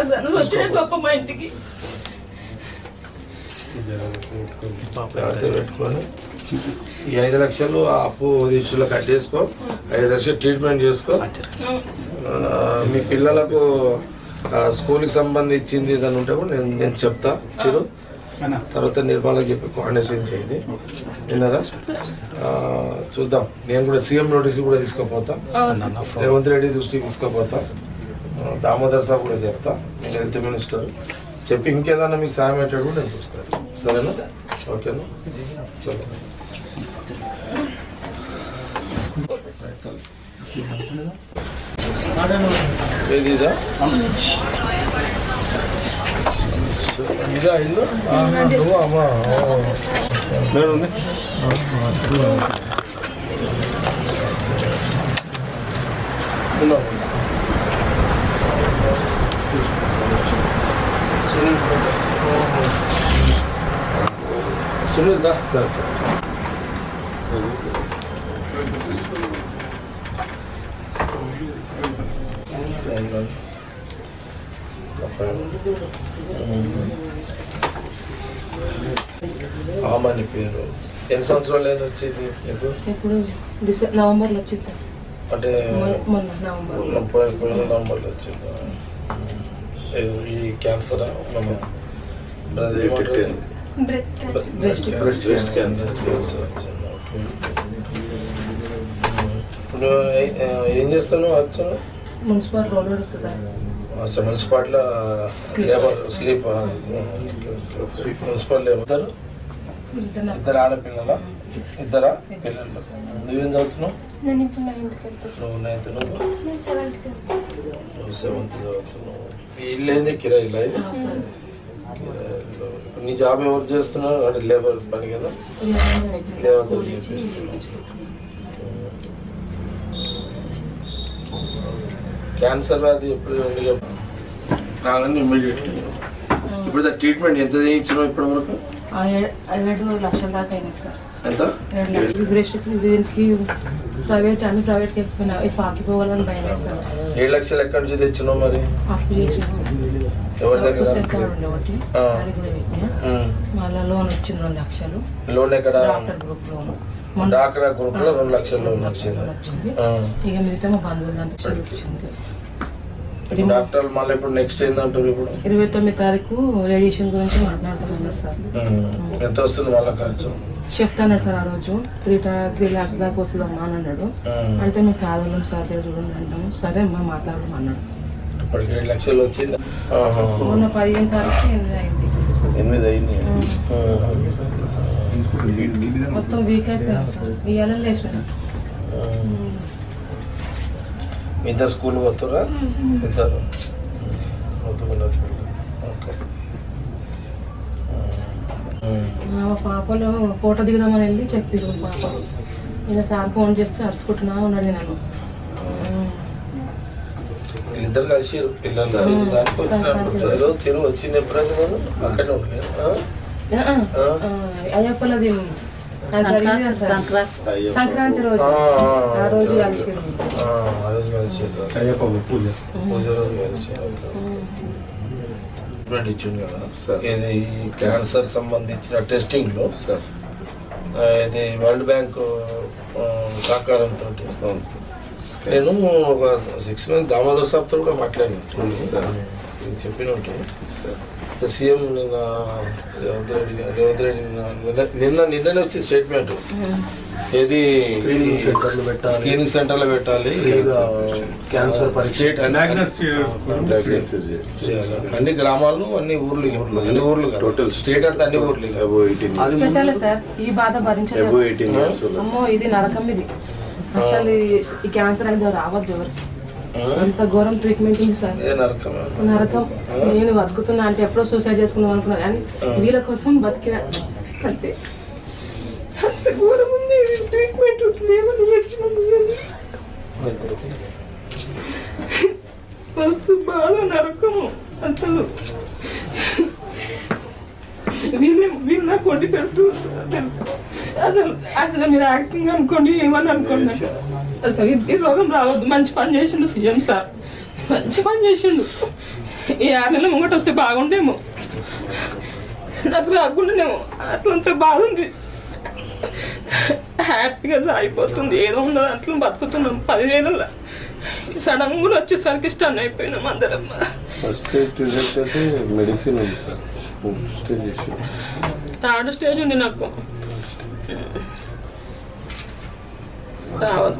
అసలు వచ్చే గొప్ప మా ఇంటికి. పెట్టుకొని ఈ ఐదు లక్షలు ఆ అప్పు తీసులో కట్టేసుకో ఐదు లక్షలు ట్రీట్మెంట్ చేసుకో. మీ పిల్లలకు స్కూల్కి సంబంధించింది ఏదైనా ఉంటే కూడా నేను నేను చెప్తా. చిరు. తర్వాత నిర్మలకు చెప్పి కోఆర్డినేషన్ చేయది విన్నారా? చూద్దాం. నేను కూడా సీఎం నోటీస్ కూడా తీసుకుపోతా. రేవంత్ రెడ్డి దృష్టికి తీసుకుపోతా. దామోదర్ సాబ్ కూడా చెప్తా నేను హెల్త్ మినిస్టర్. చెప్పి ఇంకేదన్నా మీకు సాయం అయ్యేటట్టు కూడా నేను చూస్తాను. సరేనా? ఓకేనా? చలో ఏది ఇదా ఇల్లు? అమ్మా. ఉన్నావు. సునీల్ సునీల్ దా ఆమని పేరు ఎన్ని సంవత్సరాలు అయినా వచ్చింది నీకు ఇప్పుడు డిసెంబర్ నవంబర్లో వచ్చింది సార్ అంటే మొన్న- నవంబర్ పోయిన పోయిన నవంబర్లో వచ్చింది ఏదో ఈ క్యాన్సర్ మన ఏమంటారు బ్రెస్ట్. క్యాన్సర్. ఇప్పుడు ఏ- చేస్తాను యాక్చువల్గా మున్సిపల్ రోడ్ వస్తుంది మున్సిపాలిటీలో. లేబర్ స్లీప్ మున్సిపల్ లేబర్. ఇద్దరు? ఆడపిల్లల? ఇద్దరా? పిల్లలు. నువ్వేం చదువుతున్నావు? నువ్వు నైన్త్ నువ్వు? సెవెంత్ చదువుతున్నావు. ఇల్లు ఏంది? కిరాయి ఇల్లు ఇది? నీ జాబ్ ఎవరు చేస్తున్నారు? అంటే లేబర్ పని కదా. లేబర్ క్యాన్సర్ వ్యాధి ఎప్పుడు ఉంది కావాలని ఇమ్మీడియట్లీ ఇప్పుడు ట్రీట్మెంట్ ఎంత చేయించినావు ఇప్పటి వరకు? ఏడు లక్షల దాకా అయినాయి సార్. ఎంత? దీనికి ప్రైవేట్ అన్ని భయం సార్ ఏడు లక్షలు ఎక్కడి నుంచి తెచ్చినావు మరి? అప్పు చేసింది సార్. ఎవరి దగ్గర. మళ్ళీ లోన్ వచ్చింది రెండు లక్షలు. లోన్ ఎక్కడ? Doctor group loan. డాక్రా గ్రూప్లో రెండు లక్షల లోన్ వచ్చింది. ఇక మిగతా మా బంధువులు వచ్చింది డాక్టర్లు మళ్ళీ ఇప్పుడు నెక్స్ట్ ఏందంటారు ఇప్పుడు? ఇరవై తొమ్మిది తారీఖు రేడియేషన్ గురించి మాట్లాడుతున్నారు సార్. ఎంత వస్తుంది మళ్ళీ ఖర్చు? చెప్తాను సార్ ఆ రోజు. త్రీ త్రీ ల్యాక్స్ దాకా వస్తుందమ్మా అని అన్నాడు. అంటే మేము పేదవాళ్ళం సార్ చూడండి అంటాము. సరే అమ్మా మాట్లాడదాం ఇప్పటికి ఏడు లక్షలు వచ్చింది. ఎనిమిది అయింది. మొత్తం వీక్ మీ ఇద్దరు స్కూల్ పోతురా ఇద్దరు. పోతున్నారు ఓకే. మా పాపలు ఫోటో దిగుదామని వెళ్ళి చెప్పిర్రు మా పాప. ఇక సార్ ఫోన్ చేస్తే అరుచుకుంటున్నా ఉన్నాడు నేను వీళ్ళిద్దరు కలిసి పిల్లలు దానికి వచ్చినప్పుడు ఈరోజు చెరువు వచ్చింది ఎప్పుడైనా నేను అక్కడే ఉండే. అయ్యప్పలది అది జరిగింది కదా సార్. సంక్రాంతి. రోజు. ఆ రోజు కలిసిర్రు ఆ రోజు కలిసారు అయ్యప్ప పూజ. పూజ రోజు కలిసారు ట్రీట్మెంట్ ఇచ్చింది కదా. సార్. ఇది క్యాన్సర్ సంబంధించిన టెస్టింగ్లో. సార్. ఆ, ఇది వరల్డ్ బ్యాంక్ సహకారంతో నేను ఒక సిక్స్ మంత్స్ దామోదర్ సాబ్తో కూడా మాట్లాడిన. సార్. నేను చెప్పిన ఉంటే సార్ సీఎం నిన్న రేవంత్ రెడ్డి గారు- రేవంత్ రెడ్డి నిన్న- నిన్న నిన్న నిన్ననే వచ్చింది స్టేట్మెంట్ ఏది? Centerలు పెట్టాలి. స్క్రీనింగ్ సెంటర్లో పెట్టాలి. క్యాన్సర్ స్టేట్ అన్ని గ్రామాలు అన్ని ఊర్లు. అన్ని ఊర్లు. Total. స్టేట్ అంతా అన్ని ఊర్లు. అబో ఎయిటీన్ సార్. ఈ బాధ అబో ఎయిటీన్ ఇయర్స్ అమ్మో ఇది నరకం ఇది. అసలు ఈ- క్యాన్సర్ అనేది రావద్దు ఎవరికి ఆ? అంత ఘోరం ట్రీట్మెంట్ ఉంది సార్. నరకం. నేను బతుకుతున్నా అంటే ఎప్పుడో సూసైడ్ చేసుకుందాం అనుకున్నా కానీ వీళ్ళ కోసం బతికిన అంతే. అంత ఘోరం ఉంది. ట్రీట్మెంట్ మస్తు బాధ నరకము. అసలు వీళ్ళే వీళ్ళు నాకు కొట్టి పెడుతూ తెలుసు. అసలు అసలు మీరు యాక్టింగ్ అనుకోండి ఏమని అనుకోండి అసలు ఇది ఈ రోగం రావద్దు. మంచి పని చేసిండు సీఎం సార్. మంచి పని చేసిండు. ఈ ఆరు నెలల ముంగట వస్తే బాగుండేమో. నాకు రాకుండానేమో. అట్లంత బాధ ఉంది హ్యాపీగా సాగిపోతుంది. ఏదో ఉన్నది అట్లా బతుకుతున్నాం. పదివేలలో సడన్ కూడా వచ్చేసరికి స్టన్ అయిపోయినాం అందరం. ఫస్ట్ మెడిసిన్ ఉంది సార్. థర్డ్ స్టేజ్ ఉంది నాకు.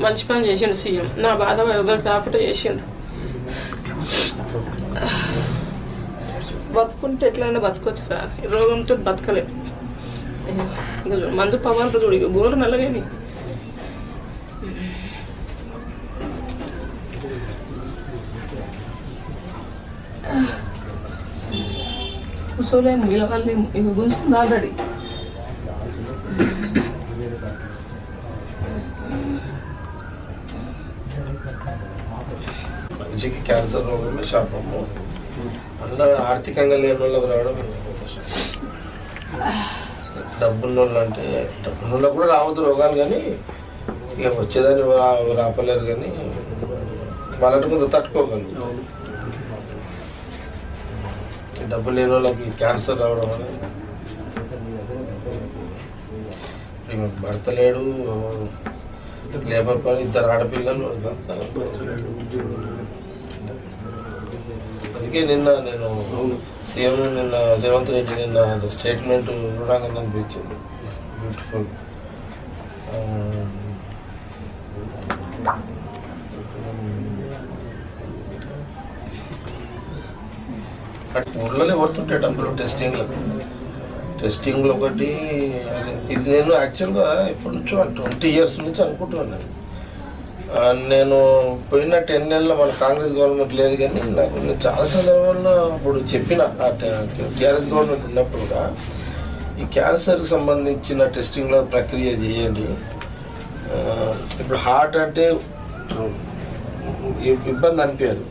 మంచి పని చేసిండు సీఎం. నా బాధ ఎవరికి రాకుండా చేసిండు. బతుకుంటే ఎట్లయినా బతకొచ్చు సార్. ఈ రోగంతో బతకలేదు మందు పవన్ చూడు ఇక గోరు నల్లగని కూర్చోలేను నిలవాలి ఇక గుంజుతుంది ఆల్రెడీ మనిషికి క్యాన్సర్ రోగమే శాపము. అందులో ఆర్థికంగా లేని వాళ్ళకి రావడం డబ్బున్న వాళ్ళు అంటే డబ్బున్న వాళ్ళకి కూడా రావద్దు రోగాలు కానీ ఇక వచ్చేదాన్ని రాపలేరు కానీ వాళ్ళని కొంత తట్టుకోగలరు డబ్బు లేని వాళ్ళకి క్యాన్సర్ రావడం అనేది ఈమెకు భర్త లేడు లేబర్ పని ఇద్దరు ఆడపిల్లలు ఇదంతా. అందుకే నిన్న నేను సీఎం నిన్న రేవంత్ రెడ్డి నిన్న స్టేట్మెంట్ చూడగానే అనిపించింది బ్యూటిఫుల్. ఊళ్ళోనే పడుతుంటాయి డబ్బులు టెస్టింగ్లకు టెస్టింగ్లో ఒకటి ఇది నేను యాక్చువల్గా ఎప్పటి నుంచో ట్వంటీ ఇయర్స్ నుంచి అనుకుంటున్నాను నేను. పోయిన టెన్ నెలలో మన కాంగ్రెస్ గవర్నమెంట్ లేదు కానీ నాకు నేను చాలా సందర్భాల్లో ఇప్పుడు చెప్పిన టీఆర్ఎస్ గవర్నమెంట్ ఉన్నప్పుడు కూడా ఈ క్యాన్సర్కి సంబంధించిన టెస్టింగ్లో ప్రక్రియ చేయండి. ఇప్పుడు హార్ట్ అంటే ఇబ్బంది అనిపించదు.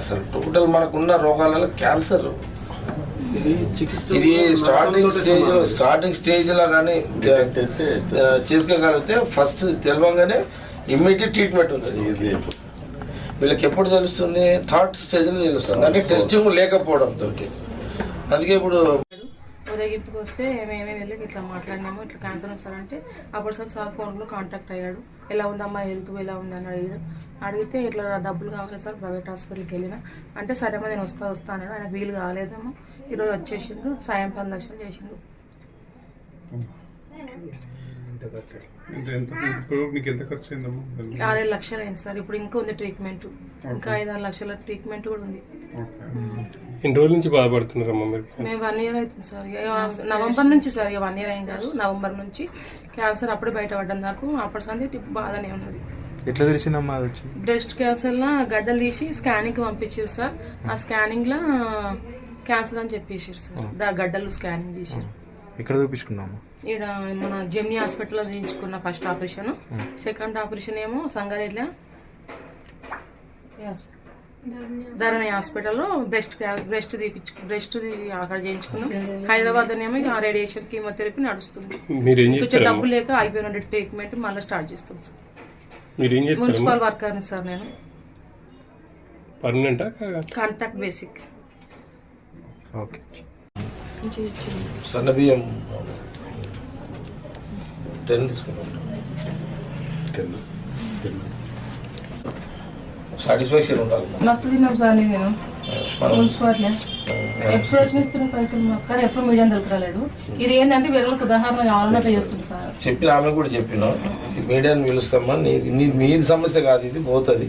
అసలు టోటల్ మనకున్న రోగాలలో క్యాన్సర్ ఇది చికిత్స ఇది స్టార్టింగ్ స్టేజ్ స్టార్టింగ్ స్టేజ్లో కానీ అయితే చేసుకోగలిగితే ఫస్ట్ తెలవంగానే ఇమ్మీడియట్ ట్రీట్మెంట్ ఉంటుంది. ఈజీ వీళ్ళకి ఎప్పుడు తెలుస్తుంది? థర్డ్ స్టేజ్లో తెలుస్తుంది. అంటే టెస్టింగ్ లేకపోవడం తోటి అందుకే ఇప్పుడు ఊరేగింపుకి వస్తే మేమే వెళ్ళి ఇట్లా మాట్లాడినాము ఇట్లా క్యాన్సర్ వస్తారంటే అప్పుడు సార్ సార్ ఫోన్లో కాంటాక్ట్ అయ్యాడు. ఎలా ఉందమ్మా? హెల్త్ ఎలా ఉందని అడిగాడు అడిగితే ఇట్లా డబ్బులు కావాలి సార్ ప్రైవేట్ హాస్పిటల్కి వెళ్ళిన. అంటే సరేమ్మా నేను వస్తా వస్తా అన్నాడు. ఆయనకు వీలు కాలేదేమో. ఈరోజు వచ్చేసిండు సాయం పని దర్శనం చేసిండు. ఇప్పుడు నీకు ఎంత ఖర్చు అయిందమ్మా? ఆరేడు లక్షలు అయింది సార్. ఇప్పుడు ఇంకా ఉంది ట్రీట్మెంట్ ఇంకా ఐదారు లక్షల ట్రీట్మెంట్ కూడా ఉంది. ఎన్ని రోజుల నుంచి బాధపడుతున్నారమ్మా మీరు మేము వన్ ఇయర్ అవుతుంది సార్. ఇక నవంబర్ నుంచి సార్ ఇక వన్ ఇయర్ అయింది కాదు. నవంబర్ నుంచి క్యాన్సర్ అప్పుడే బయటపడ్డం నాకు. అప్పటి సంది బాగానే ఉన్నది. ఎట్లా తెలిసిందమ్మా అది వచ్చి? బ్రెస్ట్ క్యాన్సర్లో గడ్డలు తీసి స్కానింగ్కి పంపించారు సార్. ఆ స్కానింగ్లో క్యాన్సర్ అని చెప్పేసారు సార్. దా గడ్డలు స్కానింగ్ చేసారు ఎక్కడ చూపించుకున్నాము? ఈడ మన జెమినీ హాస్పిటల్లో చేయించుకున్న ఫస్ట్ ఆపరేషన్. సెకండ్ ఆపరేషన్ ఏమో హాస్పిటల్? ధరణి హాస్పిటల్లో బ్రెస్ట్ బ్రెస్ట్ తీపించు బ్రెస్ట్ అక్కడ చేయించుకున్నాం. హైదరాబాద్ ఏమో ఇక రేడియేషన్ కీమోథెరపీ నడుస్తుంది. మీరు ఏం కొంచెం డబ్బు లేక అయిపోయిన ట్రీట్మెంట్ మళ్ళీ స్టార్ట్ చేస్తాం సార్. మీరు ఏం చేస్తారమ్మా మున్సిపల్ వర్కర్ని సార్ నేను. పర్మనెంటా? Contact basic. ఓకే. సన్న బియ్యం టెన్ తీసుకున్నాం సాటిస్ఫాక్షన్ ఉండాలి మస్తు తిన్నాం సార్ నేను. మనం మున్సిపాలిటీ ఎప్పుడు వచ్చిన ఇస్తున్న పైసలు మాకు కానీ ఎప్పుడు మీడియం దొరకరాలేడు ఇది ఏంటంటే ఉదాహరణ కావాలన్నట్టు చేస్తుంది సార్. చెప్పిన ఆమె కూడా చెప్పిన మీడియాని పిలుస్తామా? నీది మీది సమస్య కాదు ఇది పోతుంది.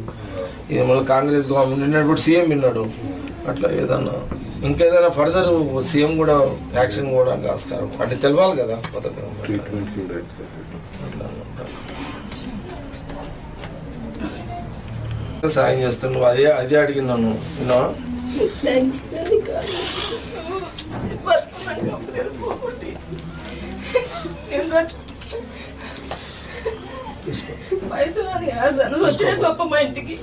ఇది మళ్ళీ కాంగ్రెస్ గవర్నమెంట్ నిన్నప్పుడు సీఎం విన్నాడు. అట్లా ఏదన్నా ఇంకేదైనా ఫర్దర్ సీఎం కూడా యాక్షన్ కూడా ఆస్కారం. అంటే తెలవాలి కదా పథకం. సాయం చేస్తున్నావు అదే అదే అడిగినాను పైసలు వచ్చే గొప్ప మా ఇంటికి.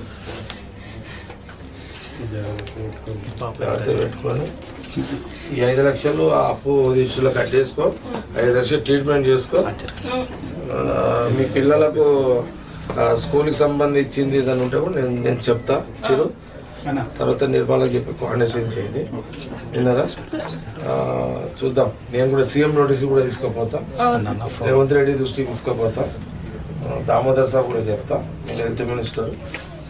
జాగ్రత్త పెట్టుకొని. ఈ ఐదు లక్షలు ఆ అప్పు తీసులో కట్టేసుకో. ఐదు లక్షలు ట్రీట్మెంట్ చేసుకో. మీ పిల్లలకు స్కూల్కి సంబంధించింది ఏదైనా ఉంటే కూడా నేను నేను చెప్తా. చిరు. తర్వాత నిర్మలకు చెప్పి కోఆర్డినేషన్ చేయదు విన్నారా? చూద్దాం. నేను కూడా సీఎం నోటీస్ కూడా తీసుకోపోతా. రేవంత్ రెడ్డి దృష్టికి తీసుకోపోతా. దామోదర్ సాబ్ కూడా చెప్తా. నేను హెల్త్ మినిస్టర్.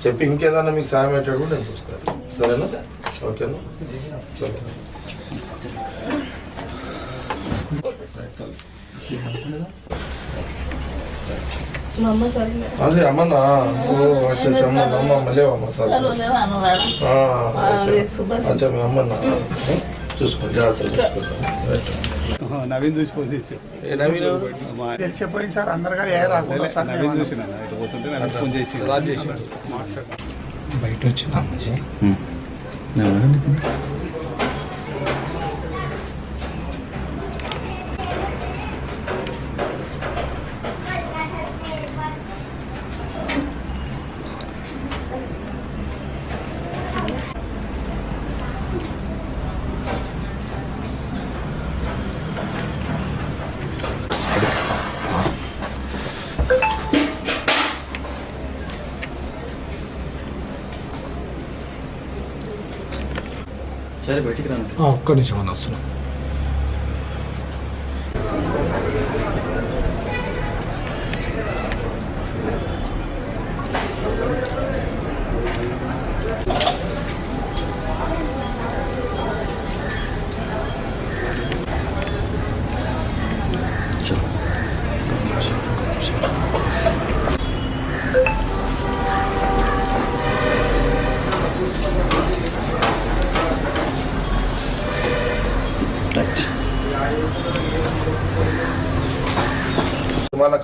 చెప్పి ఇంకేదన్నా మీకు సాయం అయ్యేటట్టు కూడా నేను చూస్తాను. సరేనా? ఓకేనా? సరే. అదే అమ్మనా ఓ అచ్చా అచ్చా అమ్మ అమ్మ మళ్ళీవమ్మ సార్. అచ్చా మీ అమ్మన్నా చూసుకోండి జాగ్రత్త నవీన్ చూసి నవీన్? తెలిసిపోయింది సార్ అందరు కానీ ఏ రాకుండా పోతుంటే నవీన్ ఫోన్ చేసి రాజ్ చేసిండు. బయటికి రాను ఒక్క నిమిషం అని వస్తున్నాను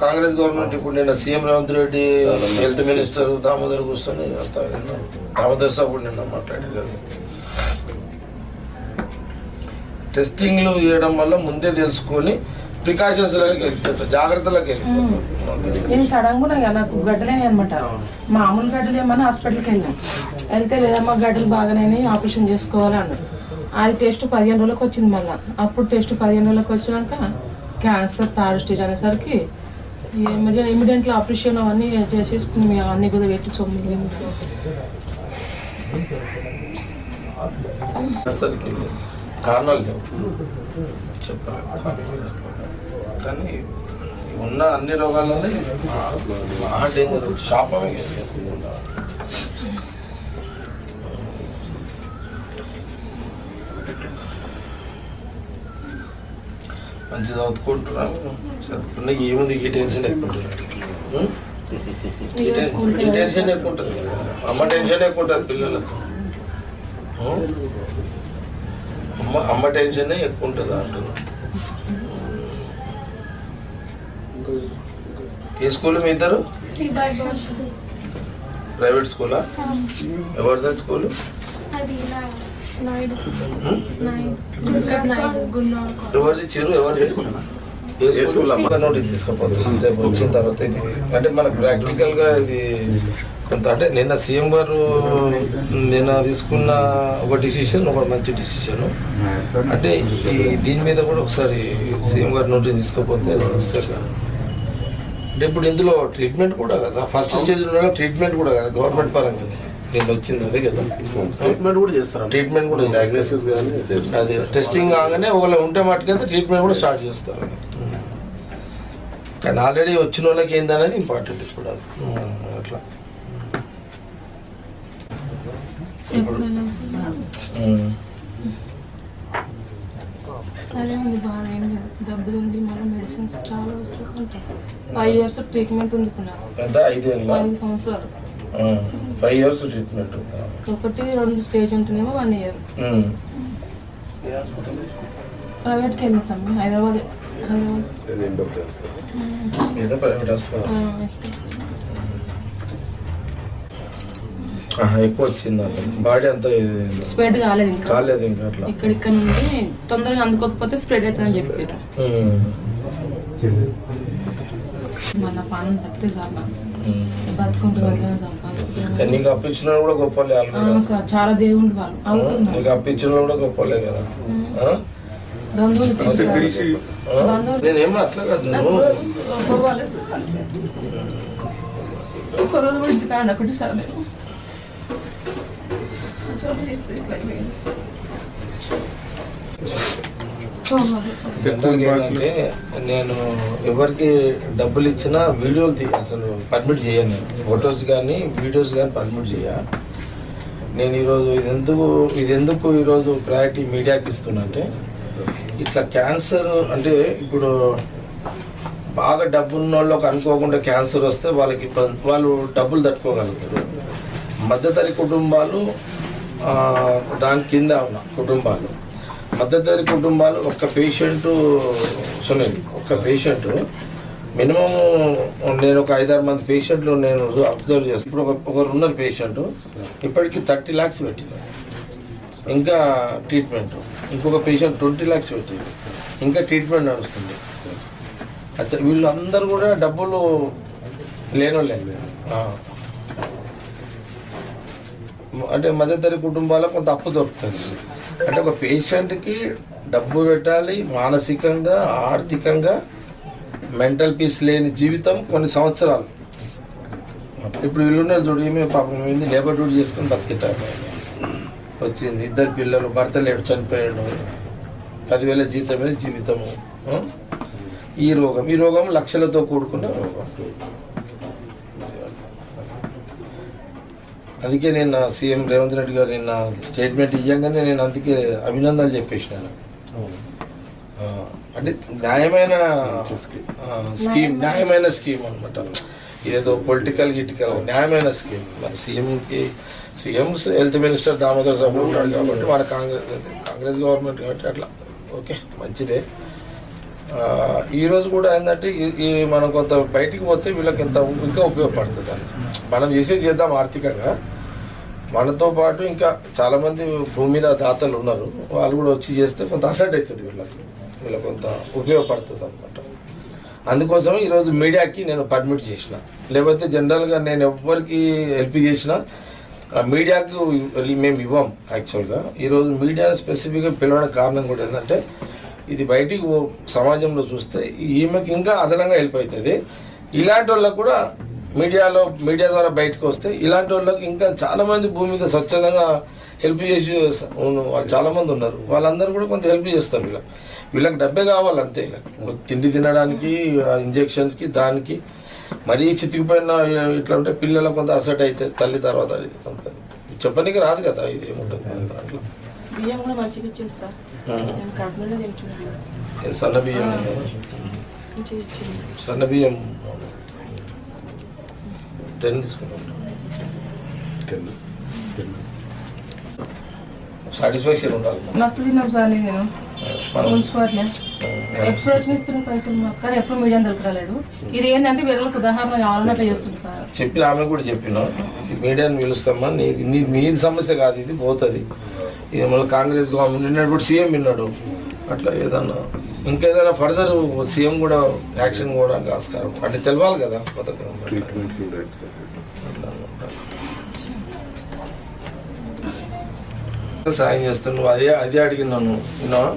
కాంగ్రెస్ గవర్నమెంట్ ఇప్పుడు నిన్న CM Revanth Reddy health minister Damodar కూర్చొని అంతా దామోదర్ సాబ్ కూడా నిన్న మాట్లాడారు. టెస్టింగ్లు చేయడం వల్ల ముందే తెలుసుకొని ప్రికాషన్స్ వెళ్ళిపోతాం జాగ్రత్తలకు వెళ్ళిపోతాం. నేను సడన్గా నాకు గడ్డలేని అనమాట మామూలు గడ్డలు ఏమన్నా హాస్పిటల్కి వెళ్ళాం వెళ్తే లేదమ్మా గడ్డలు బాగానే ఆపరేషన్ చేసుకోవాలన్నారు అది టెస్ట్ పదిహేను రోజులకు వచ్చింది మళ్ళీ. అప్పుడు టెస్ట్ పదిహేను రోజులకు వచ్చినాక క్యాన్సర్ థర్డ్ స్టేజ్ అనేసరికి మరి ఇమీడియట్లీ ఆపరేషన్ అవన్నీ చేసేసుకుని మేము అన్ని కూడా పెట్టి సొమ్ము సరికి కారణాలు లేవు. చెప్పలేదు కానీ ఉన్న అన్ని రోగాల్లోనే మహా డేంజర్ శాపమే మంచి చదువుకుంటున్నాను చదువుకున్నా ఏముంది? ఈ టెన్షన్ ఎక్కువ ఉంటుంది. ఉం? ఈ టెన్- ఈ టెన్షన్ ఎక్కువ ఉంటుంది. అమ్మ టెన్షన్ ఎక్కువ ఉంటుంది పిల్లలకు? అమ్మ అమ్మ టెన్షన్ ఎక్కువ ఉంటుంది అంటున్నా ఏ స్కూల్ మీ ఇద్దరు? ప్రైవేట్ స్కూలా? ఎవరిది స్కూల్? ఎవరిది? చిరు ఎవరిది? నోటీస్ తీసుకుపోతుంది. రేపు వచ్చిన తర్వాత ఇది అంటే మనకు ప్రాక్టికల్గా ఇది కొంత అంటే నిన్న సీఎం గారు నిన్న తీసుకున్న ఒక డిసిషన్ ఒక మంచి డిసిషన్. అంటే ఈ దీని మీద కూడా ఒకసారి సీఎం గారు నోటీస్ తీసుకపోతే. అంటే ఇప్పుడు ఇందులో ట్రీట్మెంట్ కూడా కదా. ఫస్ట్ స్టేజ్ ట్రీట్మెంట్ కూడా కదా గవర్నమెంట్ పరంగా నేను వచ్చింది అదే కదా. ట్రీట్మెంట్ కూడా చేస్తారు? ట్రీట్మెంట్ కూడా అది టెస్టింగ్ కాగానే ఒకవేళ ఉంటే మటుకైతే ట్రీట్మెంట్ కూడా స్టార్ట్ చేస్తారు. కానీ ఆల్రెడీ వచ్చిన వాళ్ళకి ఏందనేది ఇంపార్టెంట్ ఇప్పుడు అది. ఉమ్, అట్లా. ఇప్పుడు ఉమ్, అదే ఉంది బాగా ఏం లేదు. డబ్బులు ఉంది మళ్ళీ మెడిసిన్స్ చాలా అవసరం. ఉంటాయి ఫైవ్ ఇయర్స్ ట్రీట్మెంట్ ఉంది ఐదు సంవత్సరాలు. ఫైవ్ ఇయర్స్ ట్రీట్మెంట్ ఒకటి రెండు స్టేజ్ ఉంటేనేమో వన్ ఇయర్ ఉమ్. ప్రైవేట్కి వెళ్తాం హైదరాబాద్. ఏదో ప్రైవేట్ హాస్పిటల్ ఎక్కువ వచ్చింది బాడీ అంతా స్ప్రెడ్ కాలేదు ఇంకా. కాలేదు ఇంకా అట్లా. ఇక్కడ ఇక్కడ నుండి తొందరగా అందుకోకపోతే స్ప్రెడ్ అవుతుందని చెప్పారు. ఉమ్, మన పానం తప్పితే చాలు. ఉమ్. బతుకుంటూ కానీ నీకు అప్పించిన కూడా గొప్పలే చాలా దేవుడు వాళ్ళు. నీకు అప్పించిన కూడా గొప్పలే కదా? నేనేమో అట్లా కాదు. ఒక రోజు కూడా ఇంటికి రాను ఒకటి సార్ నేను జనరల్గా ఏంటంటే నేను ఎవరికి డబ్బులు ఇచ్చినా వీడియోలు తీ అసలు పర్మిట్ చేయను నేను. ఫొటోస్ కానీ వీడియోస్ కానీ పర్మిట్ చేయ. నేను ఈరోజు ఇది ఎందుకు ఇది ఎందుకు ఈరోజు ప్రయారిటీ మీడియాకి ఇస్తున్నా అంటే ఇట్లా క్యాన్సర్ అంటే ఇప్పుడు బాగా డబ్బు ఉన్న వాళ్ళకి అనుకోకుండా క్యాన్సర్ వస్తే వాళ్ళకి వాళ్ళు డబ్బులు తట్టుకోగలుగుతారు. మధ్యతరి కుటుంబాలు దాని కింద ఉన్న కుటుంబాలు. మధ్యతరి కుటుంబాలు ఒక్క పేషెంట్ సునీల్ ఒక్క పేషెంట్ మినిమం నేను ఒక ఐదారు మంది పేషెంట్లు నేను అబ్జర్వ్ చేస్తాను ఇప్పుడు ఒక ఒకరు ఉన్నారు పేషెంట్ ఇప్పటికీ థర్టీ ల్యాక్స్ పెట్టిన ఇంకా ట్రీట్మెంట్ ఇంకొక పేషెంట్ ట్వంటీ ల్యాక్స్ పెట్టింది. ఇంకా ట్రీట్మెంట్ నడుస్తుంది. అచ్చా వీళ్ళందరూ కూడా డబ్బులు లేనోళ్ళే. అంటే మధ్యతరి కుటుంబాలకు కొంత అప్పు దొరుకుతుంది. అంటే ఒక పేషెంట్కి డబ్బు పెట్టాలి మానసికంగా ఆర్థికంగా మెంటల్ పీస్ లేని జీవితం కొన్ని సంవత్సరాలు. ఇప్పుడు వీళ్ళున్నారు చూడు ఏమే పాపం ఏంది లేబర్ డ్యూటీ చేసుకుని బతికిట్టారు వచ్చింది ఇద్దరు పిల్లలు భర్త లేడు చనిపోయాడు. పదివేల జీతమే జీవితము ఈ రోగం ఈ రోగం లక్షలతో కూడుకున్న రోగం. అందుకే నేను సీఎం రేవంత్ రెడ్డి గారు నిన్న స్టేట్మెంట్ ఇవ్వగానే నేను అందుకే అభినందనలు చెప్పేసినాను. అంటే న్యాయమైన స్కీమ్ న్యాయమైన స్కీమ్ అనమాట ఇదేదో పొలిటికల్ గిటికల్ న్యాయమైన స్కీమ్. మరి సీఎంకి సీఎం హెల్త్ మినిస్టర్ దామోదర్ సభ ఉంటాడు కాబట్టి మన కాంగ్రెస్ కాంగ్రెస్ గవర్నమెంట్ కాబట్టి అట్లా. ఓకే మంచిదే. ఈరోజు కూడా ఏంటంటే ఈ- మనం కొంత బయటికి పోతే వీళ్ళకి ఇంత ఇంకా ఉపయోగపడుతుంది అని. మనం చేసేది చేద్దాం ఆర్థికంగా. మనతో పాటు ఇంకా చాలామంది భూమి మీద దాతలు ఉన్నారు. వాళ్ళు కూడా వచ్చి చేస్తే కొంత అసెట్ అవుతుంది వీళ్ళకి. వీళ్ళకి కొంత ఉపయోగపడుతుంది అనమాట అందుకోసం ఈరోజు మీడియాకి నేను పర్మిట్ చేసిన. లేకపోతే జనరల్గా నేను ఎవరికి హెల్ప్ చేసిన ఆ మీడియాకు మేము ఇవ్వం యాక్చువల్గా. ఈరోజు మీడియాని స్పెసిఫిక్గా పిలవడానికి కారణం కూడా ఏంటంటే ఇది బయటికి సమాజంలో చూస్తే ఈమెకి ఇంకా అదనంగా హెల్ప్ అవుతుంది ఇలాంటి వాళ్ళకు కూడా మీడియాలో మీడియా ద్వారా బయటకు వస్తే ఇలాంటి వాళ్ళకి ఇంకా చాలా మంది భూమి మీద స్వచ్ఛందంగా హెల్ప్ చేసి స- ఉన్న వాళ్ళు చాలా మంది ఉన్నారు. వాళ్ళందరూ కూడా కొంత హెల్ప్ చేస్తారు వీళ్ళకి వీళ్ళకి డబ్బే కావాలి అంతే వీళ్ళకి తిండి తినడానికి ఇంజెక్షన్స్కి దానికి మరీ చితికిపోయిన ఇట్లా ఉంటే పిల్లలకు కొంత అసెట్ అయితే తల్లి తర్వాత అది కొంత చెప్పనీకి రాదు కదా ఇది ఏముంటుంది అట్లా సన్న బియ్యం. సన్న బియ్యం. టెన్ తీసుకున్నాం సాటిస్ఫాక్షన్ ఉండాలి మస్తు తిన్నాం సార్ నేను. మున్సిపాలిటీ. ఎప్పుడు ఇస్తున్న పైసలు మాకు కానీ ఎప్పుడు మీడియం దొరకరాలేడు ఇది ఏంటంటే ఉదాహరణ కావాలన్నట్లు చేస్తుంది సార్. చెప్పిన ఆమె కూడా చెప్పిన మీడియాని పిలుస్తామా? నీది నీ మీది సమస్య కాదు ఇది పోతుంది. ఇది మళ్ళీ కాంగ్రెస్ గవర్నమెంట్ నిన్నప్పుడు సీఎం విన్నాడు. అట్లా ఏదన్నా ఇంకేదైనా ఫర్దర్ సీఎం కూడా యాక్షన్ కూడా ఆస్కారం. అంటే తెలవాలి కదా పథకం. సాయం చేస్తున్నావు అదే అదే అడిగినాను విన్నావా?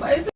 పైసలు